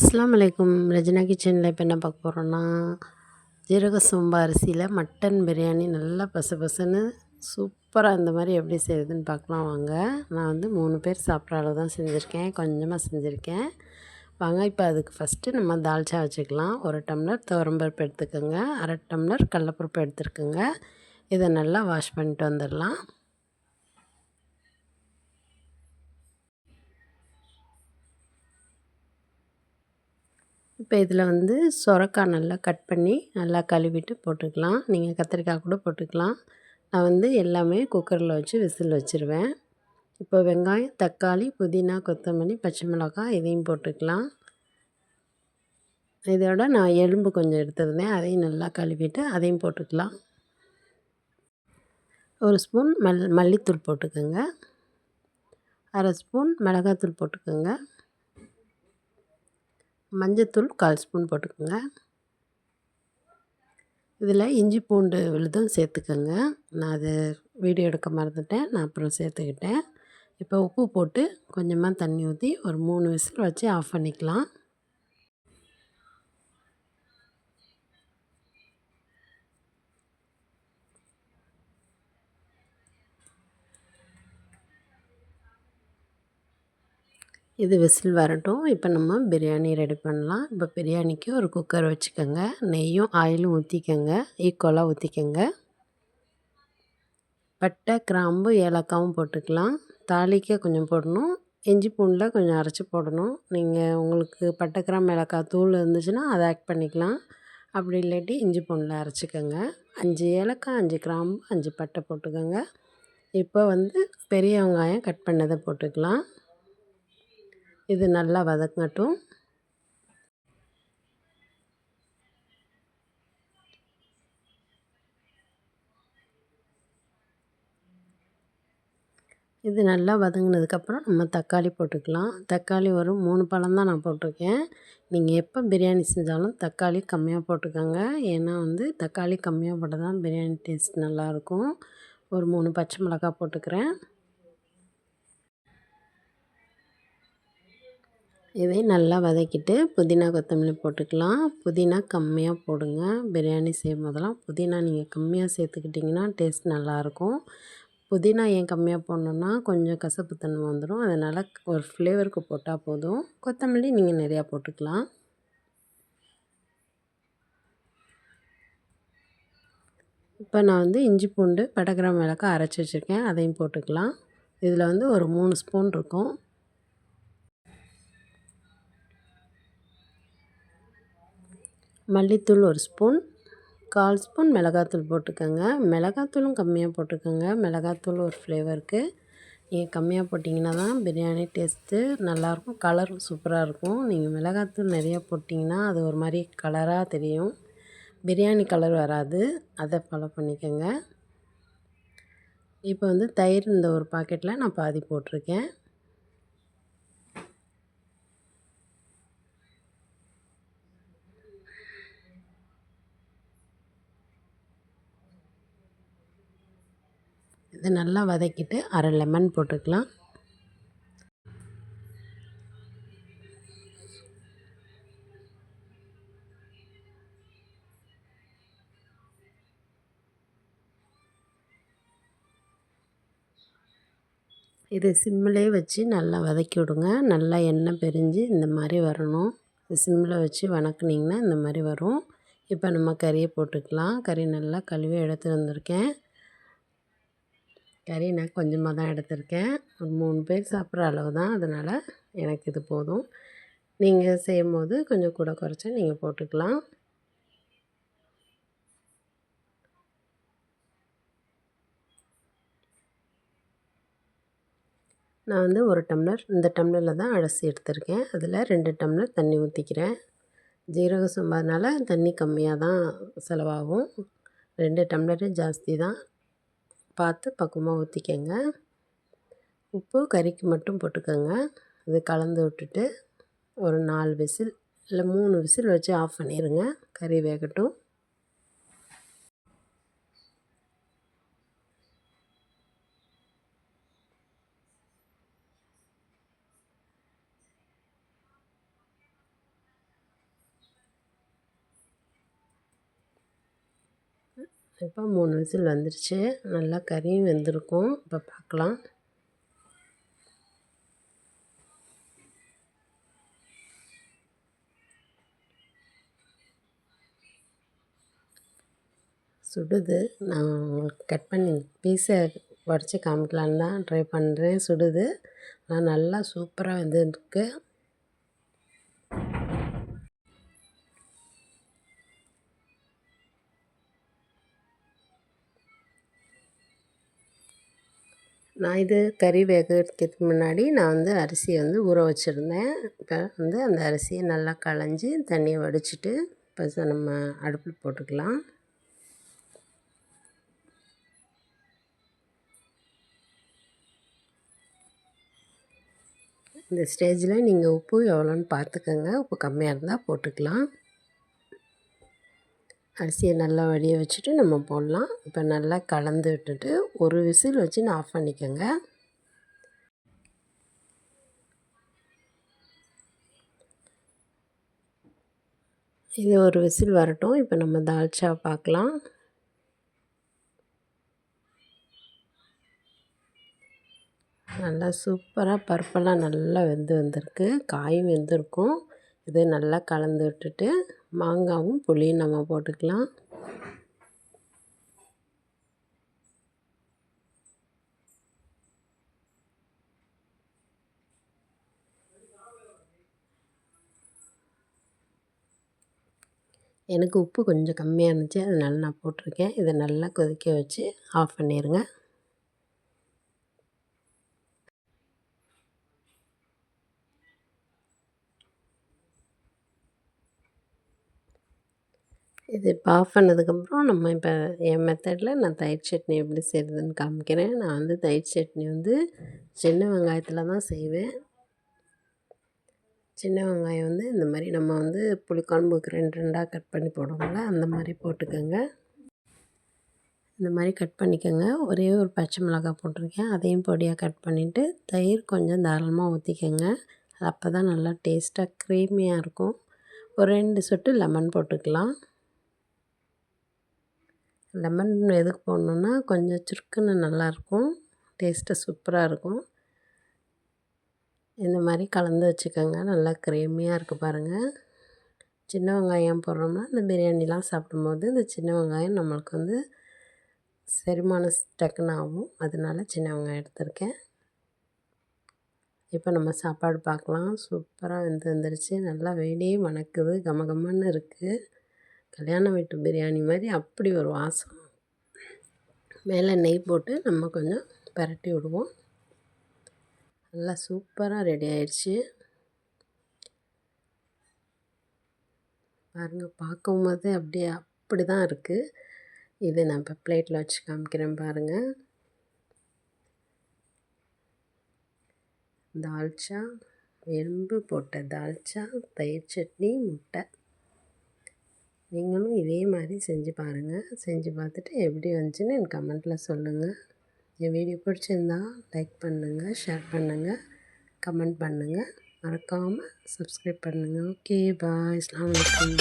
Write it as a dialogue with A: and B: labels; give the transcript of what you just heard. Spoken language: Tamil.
A: அஸ்லாம் அலைக்கும் ரஜினா கிச்சனில் இப்போ என்ன பார்க்க போகிறோன்னா ஜீரக சோம்பா அரிசியில் மட்டன் பிரியாணி நல்லா பச பசன்னு சூப்பராக இந்த மாதிரி எப்படி செய்யுதுன்னு பார்க்கலாம் வாங்க. நான் வந்து மூணு பேர் சாப்பிட்ற அளவு தான் செஞ்சுருக்கேன். கொஞ்சமாக செஞ்சுருக்கேன். வாங்க இப்போ அதுக்கு ஃபஸ்ட்டு நம்ம தால்ச்சா வச்சுக்கலாம். ஒரு டம்ளர் துவரம்பருப்பு எடுத்துக்கோங்க. அரை டம்ளர் கடலப்பருப்பு எடுத்துருக்குங்க இதை நல்லா வாஷ் பண்ணிட்டு வந்துடலாம். இப்போ இதில் வந்து சொரக்காய் நல்லா கட் பண்ணி நல்லா கழுவிட்டு போட்டுக்கலாம். நீங்கள் கத்திரிக்காய் கூட போட்டுக்கலாம். நான் வந்து எல்லாமே குக்கரில் வச்சு விசில் வச்சுருவேன். இப்போ வெங்காயம் தக்காளி புதினா கொத்தமல்லி பச்சை மிளகாய் இதையும் போட்டுக்கலாம். இதோட நான் எலும்பு கொஞ்சம் எடுத்துருந்தேன். அதையும் நல்லா கழுவிட்டு அதையும் போட்டுக்கலாம். ஒரு ஸ்பூன் மல் மல்லித்தூள் போட்டுக்கோங்க. அரை ஸ்பூன் மிளகாத்தூள் போட்டுக்கோங்க. மஞ்சத்தூள் கால் ஸ்பூன் போட்டுக்கோங்க. இதில் இஞ்சி பூண்டு விழுதும் சேர்த்துக்கோங்க. நான் அது வீடியோ எடுக்க மறந்துட்டேன். நான் அப்புறம் சேர்த்துக்கிட்டேன். இப்போ உப்பு போட்டு கொஞ்சமாக தண்ணி ஊற்றி ஒரு மூணு விசில் வச்சு ஆஃப் பண்ணிக்கலாம். இது விசில் வரட்டும். இப்போ நம்ம பிரியாணி ரெடி பண்ணலாம். இப்போ பிரியாணிக்கு ஒரு குக்கர் வச்சுக்கோங்க. நெய்யும் ஆயிலும் ஊற்றிக்கோங்க ஈக்குவலாக ஊற்றிக்கோங்க பட்டை கிராம்பு ஏலக்காவும் போட்டுக்கலாம். தாளிக்க கொஞ்சம் போடணும். இஞ்சி பூண்டில் கொஞ்சம் அரைச்சி போடணும். நீங்கள் உங்களுக்கு பட்டை கிராம்பு ஏலக்காய் தூள் இருந்துச்சுன்னா அதை ஆட் பண்ணிக்கலாம். அப்படி இல்லாட்டி இஞ்சி பூண்டில் அரைச்சிக்கோங்க. அஞ்சு ஏலக்காய் அஞ்சு கிராம்பு அஞ்சு பட்டை போட்டுக்கோங்க. இப்போ வந்து பெரிய வெங்காயம் கட் பண்ணதை போட்டுக்கலாம். இது நல்லா வதங்கட்டும் இது நல்லா வதங்கினதுக்கப்புறம் நம்ம தக்காளி போட்டுக்கலாம். தக்காளி ஒரு மூணு பழம் தான் நான் போட்டிருக்கேன். நீங்கள் எப்போ பிரியாணி செஞ்சாலும் தக்காளி கம்மியாக போட்டுக்கோங்க. ஏன்னா வந்து தக்காளி கம்மியாக போட்டால் தான் பிரியாணி டேஸ்ட் நல்லாயிருக்கும் ஒரு மூணு பச்சை மிளகா போட்டுக்கிறேன். இதை நல்லா வதக்கிட்டு புதினா கொத்தமல்லி போட்டுக்கலாம். புதினா கம்மியாக போடுங்க. பிரியாணி செய்யும் போதெல்லாம் புதினா நீங்கள் கம்மியாக சேர்த்துக்கிட்டிங்கன்னா டேஸ்ட் நல்லாயிருக்கும். புதினா ஏன் கம்மியாக போடணுன்னா கொஞ்சம் கசப்புத்தன்மை வந்துடும் அதனால் ஒரு ஃப்ளேவருக்கு போட்டால் போதும். கொத்தமல்லி நீங்கள் நிறையா போட்டுக்கலாம். இப்போ நான் வந்து இஞ்சி பூண்டு பட்டக்கிராம் மிளகாய் அரைச்சி வச்சுருக்கேன். அதையும் போட்டுக்கலாம். இதில் வந்து ஒரு மூணு ஸ்பூன் இருக்கும். மல்லித்தூள் ஒரு ஸ்பூன் கால் ஸ்பூன் மிளகாத்தூள் போட்டுக்கோங்க. மிளகாத்தூளும் கம்மியாக போட்டுக்கோங்க. மிளகாத்தூள் ஒரு ஃப்ளேவருக்கு நீங்கள் கம்மியாக போட்டிங்கன்னா தான் பிரியாணி டேஸ்ட்டு நல்லாயிருக்கும் கலரும் சூப்பராக இருக்கும். நீங்கள் மிளகாத்தூள் நிறையா போட்டிங்கன்னா அது ஒரு மாதிரி கலராக தெரியும். பிரியாணி கலர் வராது. அதை ஃபாலோ பண்ணிக்கோங்க. இப்போ வந்து தயிர் இந்த ஒரு பாக்கெட்டில் நான் பாதி போட்டிருக்கேன். இதை நல்லா வதக்கிட்டு அரை லெமன் போட்டுக்கலாம். இதை சிம்மிலே வச்சு நல்லா வதக்கி விடுங்க. நல்லா எண்ணெய் பிரிஞ்சு இந்த மாதிரி வரணும். சிம்மில் வச்சு வணக்குனிங்கன்னா இந்த மாதிரி வரும். இப்போ நம்ம கறியை போட்டுக்கலாம். கறி நல்லா கழுவி எடுத்து வந்திருக்கேன். கறி நான் கொஞ்சமாக தான் எடுத்திருக்கேன். ஒரு மூணு பேர் சாப்பிட்ற அளவு தான். அதனால் எனக்கு இது போதும். நீங்கள் செய்யும் போது கொஞ்சம் கூட குறைச்சி நீங்கள் போட்டுக்கலாம். நான் வந்து ஒரு டம்ளர் இந்த டம்ளரில் தான் அலசி எடுத்திருக்கேன். அதில் ரெண்டு டம்ளர் தண்ணி ஊற்றிக்கிறேன் ஜீரக சம்பாதனால தண்ணி கம்மியாக தான் செலவாகும். ரெண்டு டம்ளரு ஜாஸ்தி தான். பார்த்து பக்குவமாக ஊற்றிக்கங்க உப்பு கறிக்கு மட்டும் போட்டுக்கோங்க. இது கலந்து விட்டுட்டு ஒரு நாலு விசில் இல்லை மூணு விசில் வச்சு ஆஃப் பண்ணிடுங்க கறி வேகட்டும். இப்போ மூணு விசில் வந்துருச்சு. நல்லா கறியும் வெந்திருக்கும். இப்போ பார்க்கலாம். சுடுது. நான் உங்களுக்கு கட் பண்ணி பீஸை உடச்சி காமிக்கலான்னு தான் ட்ரை பண்ணுறேன். சுடுது. ஆனால் நல்லா சூப்பராக வெந்திருக்கு. நான் இது கறி வேகிறதுக்கு முன்னாடி நான் வந்து அரிசியை வந்து ஊற வச்சுருந்தேன். இப்போ வந்து அந்த அரிசியை நல்லா களைஞ்சி தண்ணியை வடிச்சிட்டு இப்போ நம்ம அடுப்பில் போட்டுக்கலாம். இந்த ஸ்டேஜில் நீங்கள் உப்பு எவ்வளோன்னு பார்த்துக்கோங்க. உப்பு கம்மியாக இருந்தால் போட்டுக்கலாம். அரிசியை நல்லா வடிய வச்சுட்டு நம்ம போடலாம். இப்போ நல்லா கலந்து விட்டுட்டு ஒரு விசில் வச்சு நான் ஆஃப் பண்ணிக்கோங்க. இது ஒரு விசில் வரட்டும். இப்போ நம்ம தால்ச்சா பார்க்கலாம் நல்லா சூப்பராக பருப்பெல்லாம் நல்லா வெந்து வந்திருக்கு. காயும் வெந்திருக்கும். இது நல்லா கலந்து விட்டுட்டு மாங்காவும் புளியும் நம்ம போட்டுக்கலாம். எனக்கு உப்பு கொஞ்சம் கம்மியாக இருந்துச்சு அதனால நான் போட்டிருக்கேன். இதை நல்லா கொதிக்க வச்சு ஆஃப் பண்ணிடுங்க இது இப்போ ஆஃப் பண்ணதுக்கப்புறம் நம்ம இப்போ என் மெத்தடில் நான் தயிர் சட்னி எப்படி செய்கிறதுன்னு காமிக்கிறேன். நான் வந்து தயிர் சட்னி வந்து சின்ன வெங்காயத்தில் தான் செய்வேன். சின்ன வெங்காயம் வந்து இந்த மாதிரி நம்ம வந்து புளிக்குழம்புக்கு ரெண்டு ரெண்டாக கட் பண்ணி போடுவோம்ல அந்த மாதிரி போட்டுக்கோங்க. இந்த மாதிரி கட் பண்ணிக்கோங்க. ஒரே ஒரு பச்சை மிளகாய் போட்டிருக்கேன். அதையும் பொடியாக கட் பண்ணிவிட்டு தயிர் கொஞ்சம் தாராளமாக ஊற்றிக்கோங்க அப்போ தான் நல்லா டேஸ்ட்டாக க்ரீமியாக இருக்கும். ஒரு ரெண்டு சொட்டு லெமன் போட்டுக்கலாம். லெமன் எதுக்கு போடணுன்னா கொஞ்சம் சுருக்குன்னு நல்லாயிருக்கும். டேஸ்ட்டு சூப்பராக இருக்கும் இந்த மாதிரி கலந்து வச்சுக்கோங்க. நல்லா க்ரீமியாக இருக்குது பாருங்கள் சின்ன வெங்காயம் போடுறோம்னா இந்த பிரியாணிலாம் சாப்பிடும்போது இந்த சின்ன வெங்காயம் நம்மளுக்கு வந்து செரிமான டக்குன்னு ஆகும் அதனால சின்ன வெங்காயம் எடுத்திருக்கேன். இப்போ நம்ம சாப்பாடு பார்க்கலாம். சூப்பராக வெந்து வந்துருச்சு. நல்லா வெயிலே மணக்குது கமகமன்னு இருக்குது கல்யாண வீட்டு பிரியாணி மாதிரி அப்படி ஒரு வாசம். மேலே நெய் போட்டு நம்ம கொஞ்சம் பரட்டி விடுவோம். நல்லா சூப்பராக ரெடி ஆயிடுச்சு. பாருங்கள் பார்க்கும்போது அப்படியே அப்படி தான் இருக்குது இது நான் இப்போ பிளேட்டில் வச்சு காமிக்கிறேன் பாருங்கள் தால்ச்சா எறும்பு போட்ட தால்ச்சா தயிர் சட்னி முட்டை. நீங்களும் இதே மாதிரி செஞ்சு பாருங்கள் செஞ்சு பார்த்துட்டு எப்படி வந்துச்சுன்னு எனக்கு கமெண்ட்டில் சொல்லுங்கள் என் வீடியோ பிடிச்சிருந்தா லைக் பண்ணுங்கள் ஷேர் பண்ணுங்கள் கமெண்ட் பண்ணுங்கள் மறக்காமல் சப்ஸ்கிரைப் பண்ணுங்கள் ஓகே பாய். இஸ்லாம் வலைக்கம்.